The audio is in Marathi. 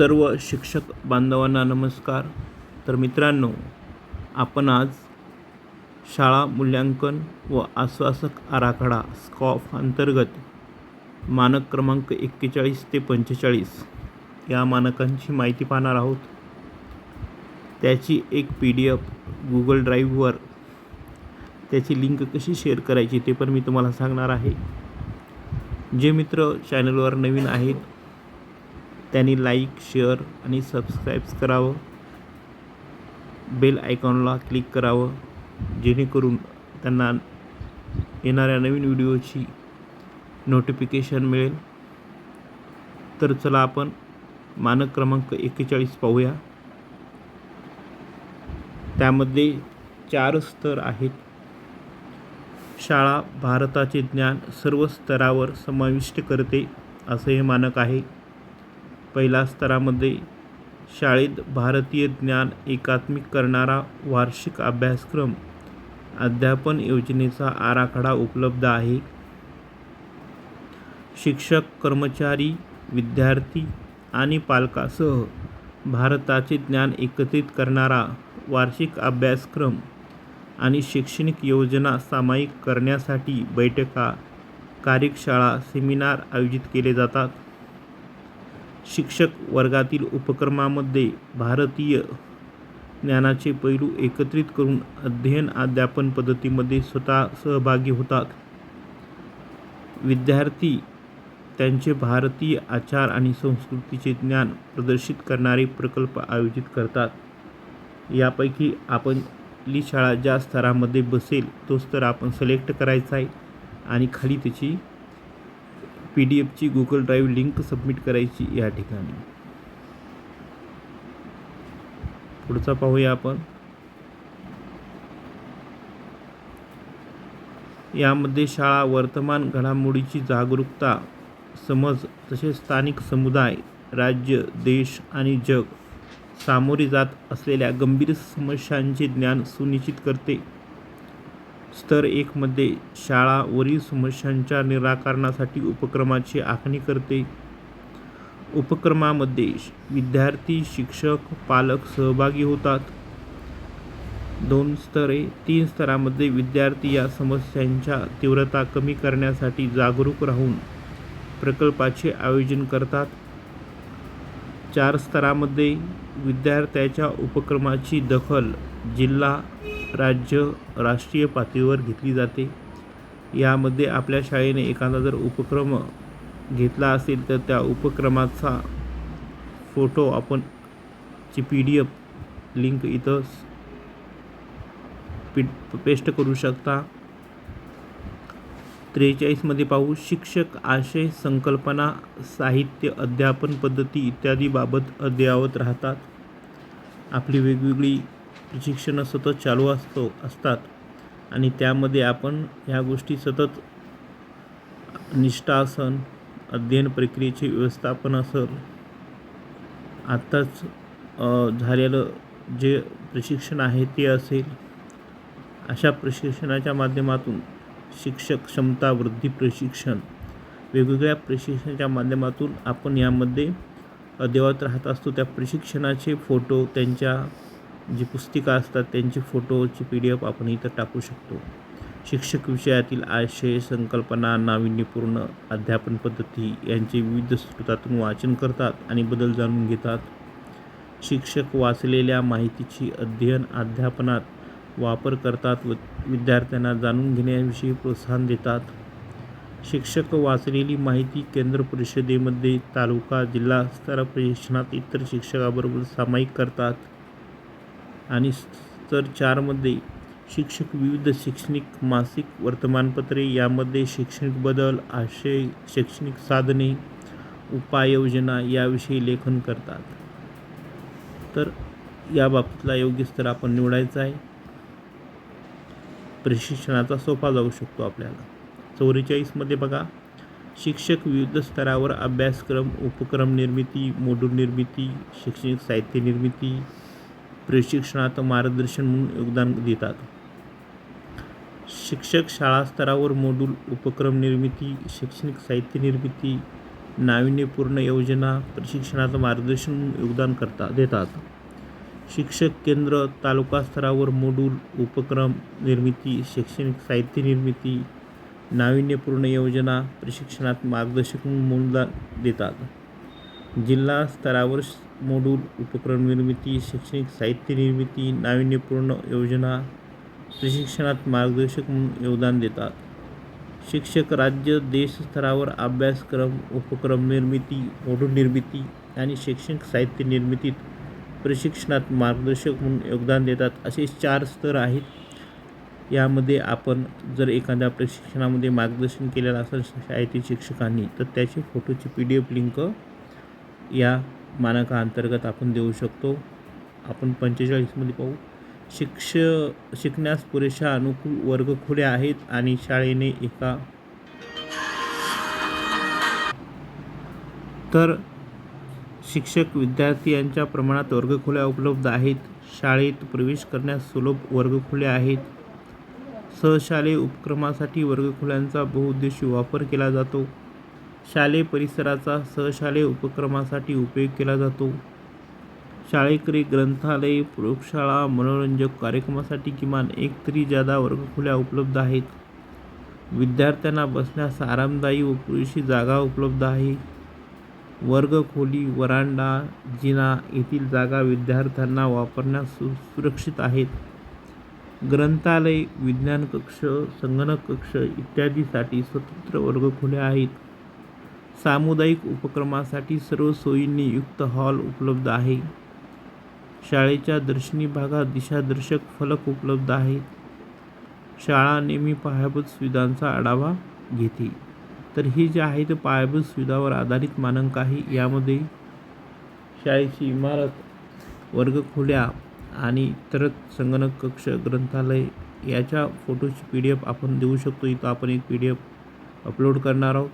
सर्व शिक्षक बांधवांना नमस्कार. तर मित्रांनो आपण आज शाळा मूल्यांकन व आश्वासक आराखडा स्कॉफ अंतर्गत मानक क्रमांक एक्केचाळीस ते पंचेचाळीस या मानकांची माहिती पाहणार आहोत. त्याची एक पी डी एफ गुगल ड्राईव्हवर त्याची लिंक कशी शेअर करायची ते पण मी तुम्हाला सांगणार आहे. जे मित्र चॅनलवर नवीन आहेत त्यांनी लाईक शेअर आणि सबस्क्राईब्स करावं. बेल आयकॉनला क्लिक करावं. जेणेकरून त्यांना येणाऱ्या नवीन व्हिडिओची नोटिफिकेशन मिळेल. तर चला आपण मानक क्रमांक एक्केचाळीस पाहूया. त्यामध्ये चार स्तर आहेत. शाळा भारताचे ज्ञान सर्व स्तरावर समाविष्ट करते असं हे मानक आहे. पहिल्या स्तरामध्ये शाळेत भारतीय ज्ञान एकात्मिक करणारा वार्षिक अभ्यासक्रम अध्यापन योजनेचा आराखडा उपलब्ध आहे. शिक्षक कर्मचारी विद्यार्थी आणि पालकासह भारताचे ज्ञान एकत्रित करणारा वार्षिक अभ्यासक्रम आणि शैक्षणिक योजना सामायिक करण्यासाठी बैठका कार्यशाळा सेमिनार आयोजित केले जातात. शिक्षक वर्गातील उपक्रमामध्ये भारतीय ज्ञानाचे पैलू एकत्रित करून अध्ययन अध्यापन पद्धतीमध्ये स्वतः सहभागी होतात. विद्यार्थी त्यांचे भारतीय आचार आणि संस्कृतीचे ज्ञान प्रदर्शित करणारे प्रकल्प आयोजित करतात. यापैकी आपली शाळा ज्या स्तरामध्ये बसेल तो स्तर आपण सिलेक्ट करायचा आहे आणि खाली त्याची पी डी एफची गुगल ड्राईव्ह लिंक सबमिट करायची या ठिकाणी. पुढचा पाहूया आपण. यामध्ये शाळा वर्तमान घडामोडीची जागरूकता समज तसेच स्थानिक समुदाय राज्य देश आणि जग सामोरे जात असलेल्या गंभीर समस्यांचे ज्ञान सुनिश्चित करते. स्तर एकमध्ये शाळा वरील समस्यांच्या निराकरणासाठी उपक्रमाची आखणी करते. उपक्रमामध्ये विद्यार्थी शिक्षक पालक सहभागी होतात. दोन स्तरे तीन स्तरामध्ये विद्यार्थी या समस्यांच्या तीव्रता कमी करण्यासाठी जागरूक राहून प्रकल्पाचे आयोजन करतात. चार स्तरामध्ये विद्यार्थ्याच्या उपक्रमाची दखल जिल्हा राज्य राष्ट्रीय पातळीवर घेतली जाते. यामध्ये आपल्या शाळेने एखादा जर उपक्रम घेतला असेल तर त्या उपक्रमाचा फोटो आपण ची पी डी एफ लिंक इथं पी पेस्ट करू शकता. त्रेचाळीसमध्ये पाहू शिक्षक आशय संकल्पना साहित्य अध्यापन पद्धती इत्यादीबाबत अद्ययावत राहतात. आपली वेगवेगळी प्रशिक्षणं सतत चालू असतो असतात. आणि त्यामध्ये आपण ह्या गोष्टी सतत निष्ठासन अध्ययन प्रक्रियेचे व्यवस्थापन असेल आत्ताच झालेलं जे प्रशिक्षण आहे ते असेल. अशा प्रशिक्षणाच्या माध्यमातून शिक्षक क्षमता वृद्धी प्रशिक्षण वेगवेगळ्या प्रशिक्षणाच्या माध्यमातून आपण यामध्ये अद्ययावत राहत असतो. त्या प्रशिक्षणाचे फोटो त्यांच्या जी पुस्तिका असतात त्यांचे फोटोची पी डी एफ आपण इथं टाकू शकतो. शिक्षक विषयातील आशय संकल्पना नाविन्यपूर्ण अध्यापन पद्धती यांचे विविध स्रोतातून वाचन करतात आणि बदल जाणून घेतात. शिक्षक वाचलेल्या माहितीची अध्ययन अध्यापनात वापर करतात व विद्यार्थ्यांना जाणून घेण्याविषयी प्रोत्साहन देतात. शिक्षक वाचलेली माहिती केंद्र परिषदेमध्ये तालुका जिल्हा स्तर प्रशिक्षणात इतर शिक्षकाबरोबर सामायिक करतात. आणि स्तर चारमध्ये शिक्षक विविध शैक्षणिक मासिक वर्तमानपत्रे यामध्ये शैक्षणिक बदल आशय शैक्षणिक साधने उपाययोजना याविषयी लेखन करतात. तर याबाबतीतला योग्य स्तर आपण निवडायचा आहे. प्रशिक्षणाचा सोपा जाऊ शकतो आपल्याला. चौवेचाळीसमध्ये बघा. शिक्षक विविध स्तरावर अभ्यासक्रम उपक्रम निर्मिती मोडूल निर्मिती शैक्षणिक साहित्य निर्मिती प्रशिक्षणात मार्गदर्शन म्हणून योगदान देतात. शिक्षक शाळा स्तरावर मोडूल उपक्रम निर्मिती शैक्षणिक साहित्य निर्मिती नाविन्यपूर्ण योजना प्रशिक्षणाचं मार्गदर्शन म्हणून योगदान करता देतात. शिक्षक केंद्र तालुका स्तरावर मोडूल उपक्रम निर्मिती शैक्षणिक साहित्य निर्मिती नाविन्यपूर्ण योजना प्रशिक्षणात मार्गदर्शक म्हणून योगदान देतात. जिल्हा स्तरावर मोडूल उपक्रम निर्मिती शैक्षणिक साहित्य निर्मिती नाविन्यपूर्ण योजना प्रशिक्षणात मार्गदर्शक म्हणून योगदान देतात. शिक्षक राज्य देश स्तरावर अभ्यासक्रम उपक्रम निर्मिती मोडूल निर्मिती आणि शैक्षणिक साहित्य निर्मितीत प्रशिक्षणात मार्गदर्शक म्हणून योगदान देतात असे चार स्तर आहेत. यामध्ये आपण जर एखाद्या प्रशिक्षणामध्ये मार्गदर्शन केलेलं असेल शाळेतील शिक्षकांनी तर त्याची फोटोची पी डी एफ लिंक या मानकाअंतर्गत आपण देऊ शकतो. आपण पंचेचाळीसमध्ये पाहू. शिक्ष शिकण्यास पुरेशा अनुकूल वर्गखोल्या आहेत आणि शाळेने एका तर शिक्षक विद्यार्थी यांच्या प्रमाणात वर्गखोल्या उपलब्ध आहेत. शाळेत प्रवेश करण्यास सुलभ वर्गखोल्या आहेत. सहशालेय उपक्रमासाठी वर्गखोल्यांचा बहुउद्देशीय वापर केला जातो. शालेय परिसराचा सहशालेय उपक्रमासाठी उपयोग केला जातो. शाळेकडे ग्रंथालय प्रयोगशाळा मनोरंजक कार्यक्रमासाठी किमान एक तरी जादा वर्गखोल्या उपलब्ध आहेत. विद्यार्थ्यांना बसण्यास आरामदायी व पुरेशी जागा उपलब्ध आहे. वर्गखोली वरांडा जिना येथील जागा विद्यार्थ्यांना वापरण्यास सु सुरक्षित आहेत. ग्रंथालय विज्ञान कक्ष संगणक कक्ष इत्यादीसाठी स्वतंत्र वर्गखोल्या आहेत. सामुदायिक उपक्रमासाठी सर्व सोयींनी युक्त हॉल उपलब्ध आहे. शाळेच्या दर्शनी भागात दिशादर्शक फलक उपलब्ध आहेत. शाळा नेहमी पायाभूत सुविधांचा आढावा घेते. तर हे जे आहे ते पायाभूत सुविधावर आधारित मानांक आहे यामध्ये शाळेची इमारत वर्गखोल्या आणि इतर संगणक कक्ष ग्रंथालय याच्या फोटोची पी डी एफ आपण देऊ शकतो. इथं आपण एक पी डी एफ अपलोड करणार आहोत.